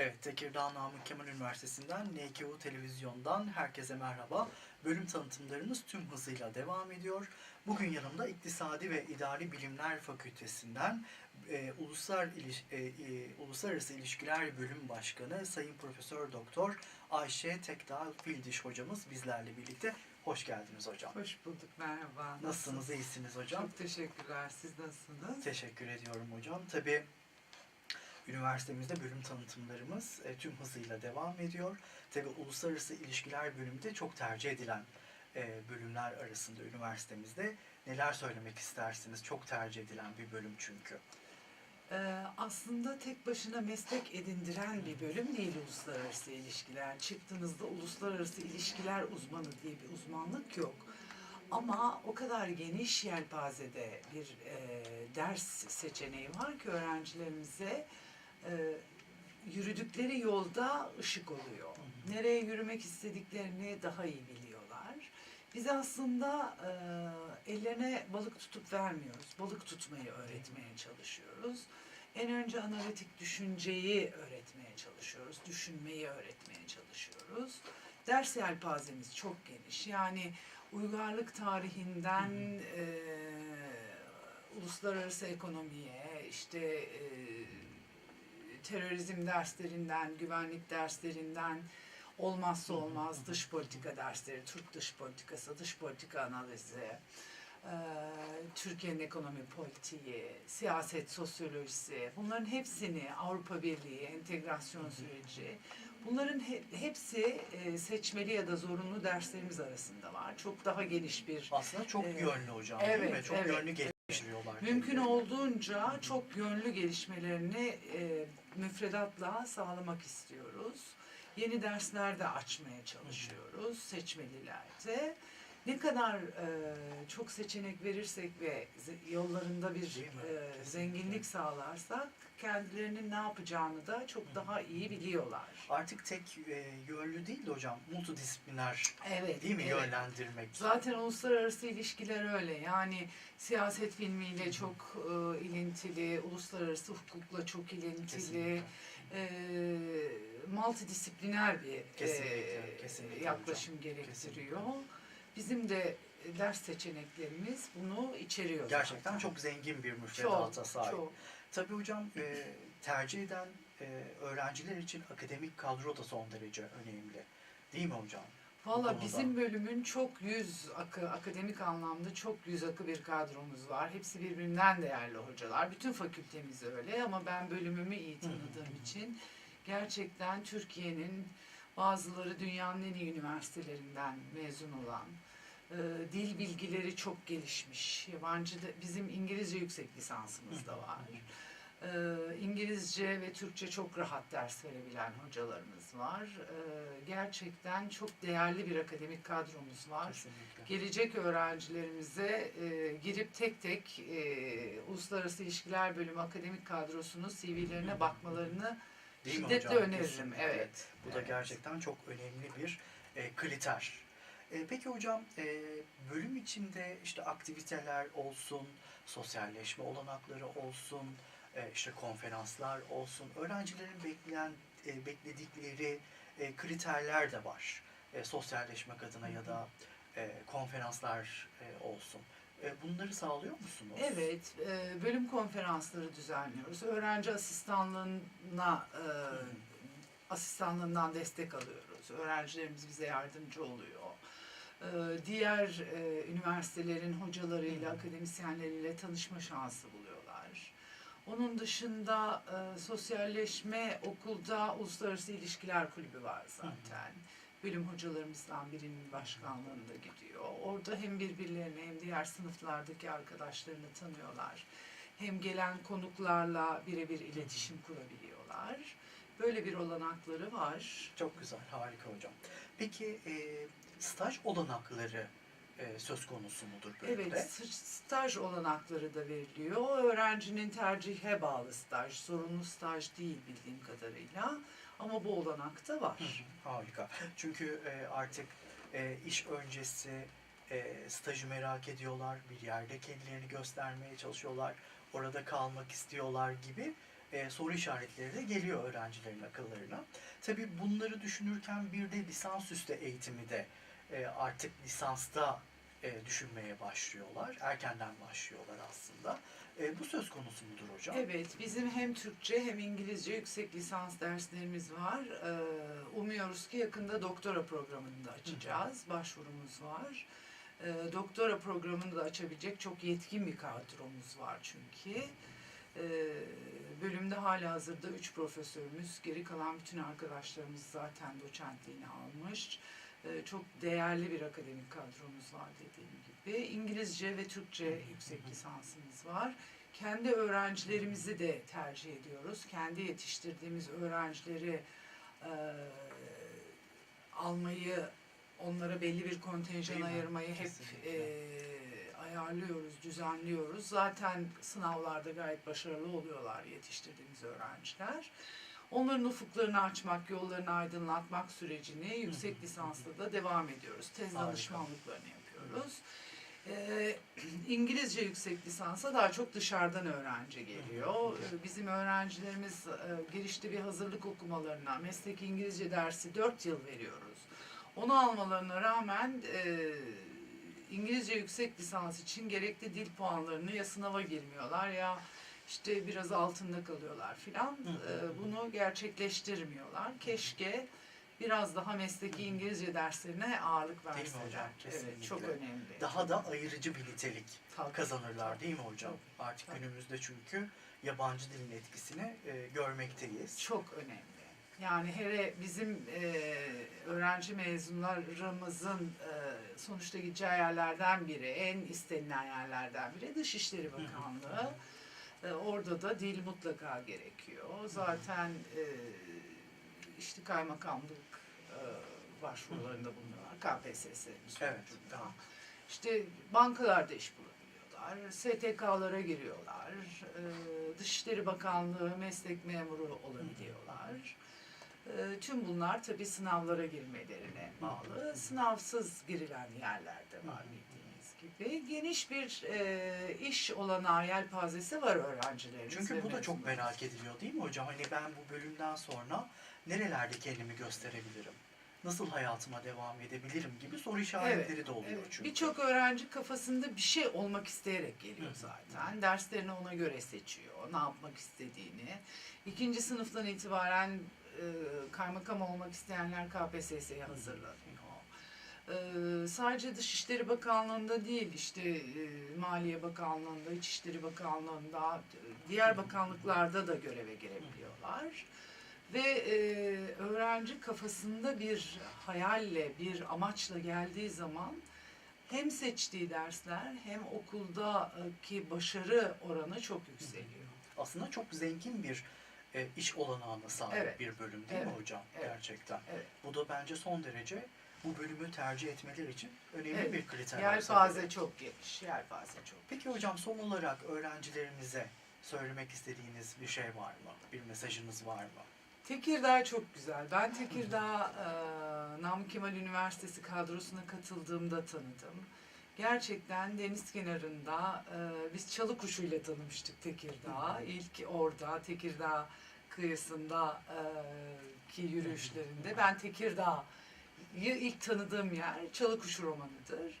Evet, Tekirdağ Namık Kemal Üniversitesi'nden NKU Televizyon'dan herkese merhaba. Bölüm tanıtımlarımız tüm hızıyla devam ediyor. Bugün yanımda İktisadi ve İdari Bilimler Fakültesinden e, Uluslar İliş- e, e, Uluslararası İlişkiler Bölüm Başkanı Sayın Profesör Doktor Ayşe Tekdağ Fildiş hocamız bizlerle birlikte. Hoş geldiniz hocam. Hoş bulduk, merhaba. Nasılsınız, iyisiniz hocam? Çok teşekkürler. Siz nasılsınız? Teşekkür ediyorum hocam. Tabii üniversitemizde bölüm tanıtımlarımız e, tüm hızıyla devam ediyor. Tabii uluslararası ilişkiler bölümü de çok tercih edilen e, bölümler arasında üniversitemizde. Neler söylemek istersiniz? Çok tercih edilen bir bölüm çünkü. Ee, aslında tek başına meslek edindiren bir bölüm değil uluslararası ilişkiler. Çıktığınızda uluslararası ilişkiler uzmanı diye bir uzmanlık yok. Ama o kadar geniş yelpazede bir e, ders seçeneği var ki öğrencilerimize e, yürüdükleri yolda ışık oluyor. Nereye yürümek istediklerini daha iyi biliyorlar. Biz aslında e, ellerine balık tutup vermiyoruz. Balık tutmayı öğretmeye çalışıyoruz. En önce analitik düşünceyi öğretmeye çalışıyoruz. Düşünmeyi öğretmeye çalışıyoruz. Ders yelpazemiz çok geniş. Yani uygarlık tarihinden e, uluslararası ekonomiye, işte e, terörizm derslerinden, güvenlik derslerinden, olmazsa olmaz dış politika dersleri, Türk dış politikası, dış politika analizi, Türkiye'nin ekonomi politiği, siyaset sosyolojisi, bunların hepsini Avrupa Birliği, entegrasyon süreci, bunların he- hepsi seçmeli ya da zorunlu derslerimiz arasında var. Çok daha geniş bir Aslında çok Evet. yönlü hocam değil mi? Evet, Çok evet. yönlü geliştiriyorlar. Mümkün kendilerini. olduğunca çok yönlü gelişmelerini e, müfredatla sağlamak istiyoruz. Yeni dersler de açmaya çalışıyoruz seçmelilerde. Ne kadar e, çok seçenek verirsek ve yollarında bir e, Kesinlikle. zenginlik sağlarsak kendilerinin ne yapacağını da çok daha iyi biliyorlar. Artık tek e, yönlü değil de hocam multidisipliner Evet. değil mi evet. yönlendirmek? Zaten uluslararası ilişkiler öyle. Yani siyaset bilmiyle çok e, ilintili, uluslararası hukukla çok ilintili, Kesinlikle. e, multidisipliner bir Kesinlikle, e, kesinlikle yaklaşım hocam. gerektiriyor. Bizim de ders seçeneklerimiz bunu içeriyor Gerçekten zaten. çok zengin bir müfredata sahip. çok. Tabii hocam e, tercih eden e, öğrenciler için akademik kadro da son derece önemli. Değil mi hocam? Valla bizim bölümün çok yüz akı, akademik anlamda çok yüz akı bir kadromuz var. Hepsi birbirinden değerli hocalar. Bütün fakültemiz öyle ama ben bölümümü iyi tanıdığım için gerçekten Türkiye'nin bazıları dünyanın en iyi üniversitelerinden mezun olan, e, dil bilgileri çok gelişmiş. Yabancı da, bizim İngilizce yüksek lisansımız da var. E, İngilizce ve Türkçe çok rahat ders verebilen hocalarımız var. E, gerçekten çok değerli bir akademik kadromuz var. Kesinlikle. Gelecek öğrencilerimize e, girip tek tek e, Uluslararası İlişkiler Bölümü akademik kadrosunun CV'lerine bakmalarını Değil mi şiddetle hocam? öneririm. Kesinlikle. Evet. Bu da Evet. gerçekten çok önemli bir e, kriter. E, peki hocam e, bölüm içinde işte aktiviteler olsun, sosyalleşme olanakları olsun, e, işte konferanslar olsun, öğrencilerin bekleyen e, bekledikleri e, kriterler de var. E, sosyalleşmek adına ya da e, konferanslar e, olsun. E, bunları sağlıyor musunuz? Evet, e, bölüm konferansları düzenliyoruz. Öğrenci asistanlığına e, asistanlığından destek alıyoruz. Öğrencilerimiz bize yardımcı oluyor. Diğer üniversitelerin hocalarıyla, Hı. akademisyenleriyle tanışma şansı buluyorlar. Onun dışında sosyalleşme okulda Uluslararası İlişkiler Kulübü var zaten. Bölüm hocalarımızdan birinin başkanlığında gidiyor. Orada hem birbirlerini hem diğer sınıflardaki arkadaşlarını tanıyorlar. Hem gelen konuklarla birebir iletişim kurabiliyorlar. Böyle bir olanakları var. Çok güzel, harika hocam. Peki e, staj olanakları e, söz konusu mudur bölümde? Evet, st- staj olanakları da veriliyor. Öğrencinin tercihe bağlı staj, zorunlu staj değil bildiğim kadarıyla. Ama bu olanak da var. Harika. Çünkü e, artık e, iş öncesi e, stajı merak ediyorlar, bir yerde kendilerini göstermeye çalışıyorlar, orada kalmak istiyorlar gibi e, soru işaretleri de geliyor öğrencilerin akıllarına. Tabii bunları düşünürken bir de lisansüstü eğitimi de e, artık lisansta e, düşünmeye başlıyorlar. Erkenden başlıyorlar aslında. E, bu söz konusu mudur hocam? Evet, bizim hem Türkçe hem İngilizce yüksek lisans derslerimiz var. Ee, Umuyoruz ki yakında doktora programını da açacağız. Başvurumuz var. Ee, Doktora programını da açabilecek çok yetkin bir kadromuz var çünkü. Ee, Bölümde hala hazırda üç profesörümüz, geri kalan bütün arkadaşlarımız zaten doçentliğini almış. Ee, Çok değerli bir akademik kadromuz var dediğim gibi. İngilizce ve Türkçe yüksek lisansımız var kendi öğrencilerimizi de tercih ediyoruz. Kendi yetiştirdiğimiz öğrencileri e, almayı, onlara belli bir kontenjan ayırmayı hep e, ayarlıyoruz, düzenliyoruz. Zaten sınavlarda gayet başarılı oluyorlar yetiştirdiğimiz öğrenciler. Onların ufuklarını açmak, yollarını aydınlatmak sürecini yüksek lisansla da devam ediyoruz. Tez Harika. danışmanlıklarını yapıyoruz. Ee, İngilizce yüksek lisansa daha çok dışarıdan öğrenci geliyor. Ee, Bizim öğrencilerimiz e, girişte bir hazırlık okumalarına, mesleki İngilizce dersi 4 yıl veriyoruz. Onu almalarına rağmen e, İngilizce yüksek lisans için gerekli dil puanlarını ya sınava girmiyorlar ya işte biraz altında kalıyorlar filan. Hı hı. Ee, Bunu gerçekleştirmiyorlar. Keşke biraz daha mesleki İngilizce derslerine ağırlık verseler. hocam? Evet, çok önemli. Daha da ayırıcı bir nitelik Tabii. kazanırlar değil mi hocam? Artık Tabii. günümüzde çünkü yabancı dilin etkisini e, görmekteyiz. Çok önemli. Yani hele bizim e, öğrenci mezunlarımızın e, sonuçta gideceği yerlerden biri, en istenilen yerlerden biri Dışişleri hı. Bakanlığı. E, orada da dil mutlaka gerekiyor. Zaten e, işte kaymakamlık e, başvurularında bulunuyorlar. KPSS sonucunda. Evet. İşte bankalarda iş bulabiliyorlar. STK'lara giriyorlar. E, Dışişleri Bakanlığı meslek memuru olabiliyorlar. E, Tüm bunlar tabii sınavlara girmelerine bağlı. Sınavsız girilen yerlerde var gibi. Geniş bir e, iş olanağı yelpazesi var öğrencilerimiz. Çünkü ve bu da çok merak ediliyor değil mi hocam? Hani ben bu bölümden sonra nerelerde kendimi gösterebilirim? Nasıl hayatıma devam edebilirim gibi soru işaretleri de oluyor Evet, çünkü. Birçok öğrenci kafasında bir şey olmak isteyerek geliyor hı. zaten. Derslerini ona göre seçiyor, ne yapmak istediğini. İkinci sınıftan itibaren e, kaymakam olmak isteyenler KPSS'ye hazırlanıyor. E, sadece Dışişleri Bakanlığı'nda değil, işte e, Maliye Bakanlığı'nda, İçişleri Bakanlığı'nda, diğer bakanlıklarda da göreve girebiliyorlar. Ve e, öğrenci kafasında bir hayalle, bir amaçla geldiği zaman hem seçtiği dersler hem okuldaki başarı oranı çok yükseliyor. Aslında çok zengin bir e, iş olanağına sahip Evet. bir bölüm değil mi Evet. hocam? Evet. Gerçekten. Evet. Bu da bence son derece bu bölümü tercih etmeleri için önemli Evet. bir kriter. Yelpaze çok geniş, yelpaze çok. Peki hocam son olarak öğrencilerimize söylemek istediğiniz bir şey var mı? Bir mesajınız var mı? Tekirdağ çok güzel. Ben Tekirdağ e, Namık Kemal Üniversitesi kadrosuna katıldığımda tanıdım. Gerçekten deniz kenarında e, biz çalı kuşuyla tanımıştık Tekirdağ. İlk orada Tekirdağ kıyısında e, ki yürüyüşlerinde ben Tekirdağ'ı ilk tanıdığım yer çalı kuşu romanıdır.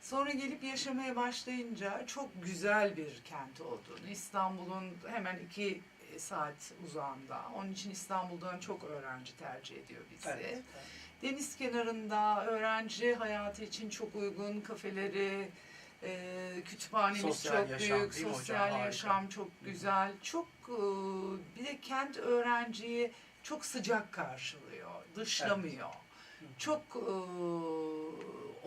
Sonra gelip yaşamaya başlayınca çok güzel bir kent olduğunu, İstanbul'un hemen iki saat uzağında. Onun için İstanbul'dan çok öğrenci tercih ediyor bizi. Deniz kenarında öğrenci hayatı için çok uygun kafeleri, e, kütüphanemiz Sosyal çok yaşam büyük, mi hocam? sosyal Harika. yaşam çok güzel. Çok e, bir de kent öğrenciyi çok sıcak karşılıyor, dışlamıyor. Çok e,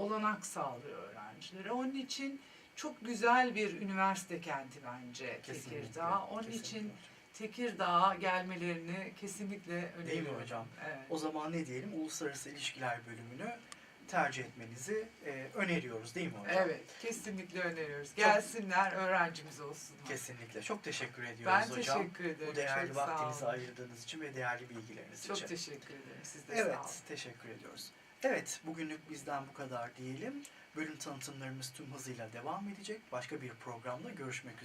olanak sağlıyor öğrencilere. Onun için çok güzel bir üniversite kenti bence Kesinlikle, Tekirdağ. Onun kesinlikle için hocam. Tekirdağ'a gelmelerini kesinlikle öneriyorum. Değil mi hocam? Evet. O zaman ne diyelim? Uluslararası İlişkiler bölümünü tercih etmenizi e, öneriyoruz değil mi hocam? Evet, kesinlikle öneriyoruz. Gelsinler, öğrencimiz olsunlar. Kesinlikle. Çok teşekkür ediyoruz Ben hocam. teşekkür ederim. Bu değerli Çok sağ vaktinizi olun. ayırdığınız için ve değerli bilgileriniz Çok için. teşekkür ederim. Siz de Evet, sağ olun. teşekkür ediyoruz. Evet, bugünlük bizden bu kadar diyelim. Bölüm tanıtımlarımız tüm hızıyla devam edecek. Başka bir programda görüşmek üzere.